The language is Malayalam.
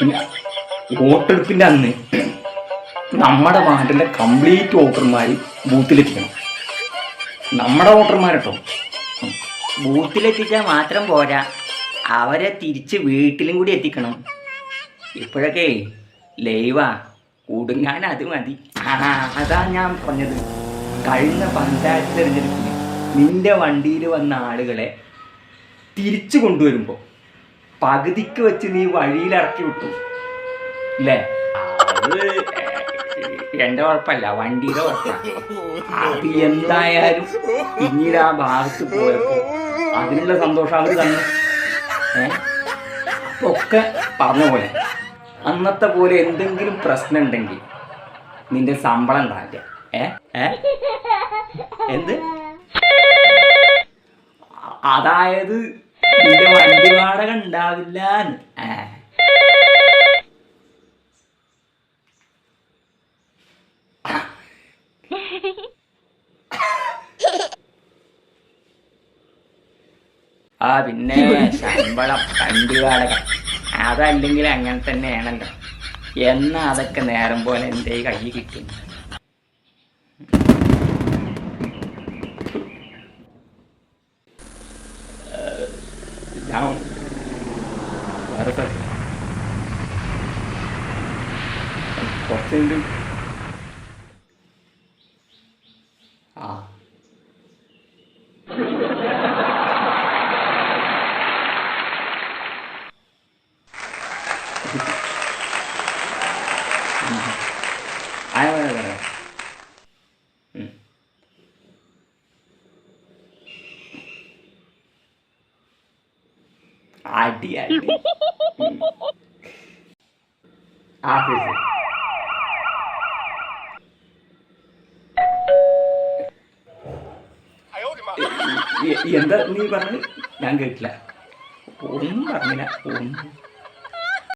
പിന്നെ വോട്ടെടുപ്പിന്റെ അന്ന് നമ്മുടെ വാർഡിലെ കംപ്ലീറ്റ് വോട്ടർമാർ ബൂത്തിലെത്തിക്കണം. നമ്മുടെ വോട്ടർമാരട്ടോ. ബൂത്തിലെത്തിച്ചാൽ മാത്രം പോരാ. അവരെ തിരിച്ച് വീട്ടിലും കൂടി എത്തിക്കണം. ഇപ്പോഴൊക്കെ ലൈവാ. കൂടുങ്ങാൻ അത് മതി. ആ അതാ ഞാൻ പറഞ്ഞത്. കഴിഞ്ഞ പഞ്ചായത്ത് തിരഞ്ഞെടുപ്പിൽ നിന്റെ വണ്ടിയിൽ വന്ന ആളുകളെ തിരിച്ചു കൊണ്ടുവരുമ്പോൾ പകുതിക്ക് വെച്ച് നീ വഴിയിൽ ഇറക്കി വിട്ടു. അല്ലേ എന്റെ കുഴപ്പമല്ല വണ്ടിയുടെ കുഴപ്പമാണ് അത് എന്തായാലും പിന്നീട് ആ ഭാഗത്ത് പോയപ്പോ അതിനുള്ള സന്തോഷം അവർ തന്നു. ഒക്കെ പറഞ്ഞ പോലെ അന്നത്തെ പോലെ എന്തെങ്കിലും പ്രശ്നം ഉണ്ടെങ്കിൽ നിന്റെ ശമ്പളം ഉണ്ടാവില്ല എന്ത്? അതായത് നിന്റെ വണ്ടി വാടക ഉണ്ടാവില്ല ആ പിന്നെ ശമ്പളം വണ്ടി വാടക അതല്ലെങ്കിൽ അങ്ങനെ തന്നെയാണല്ലോ. എന്നാ അതൊക്കെ നേരം പോലെ എന്റെ കയ്യിൽ കിട്ടും. ഞാൻ വേറെ സ്ഥലത്ത് കുറച്ച് കഴിഞ്ഞിട്ട് ആ അടി അടി എന്താ നീ പറഞ്ഞത്? ഞാൻ കേട്ടില്ല. ഒന്നും പറഞ്ഞില്ല ഒന്നും.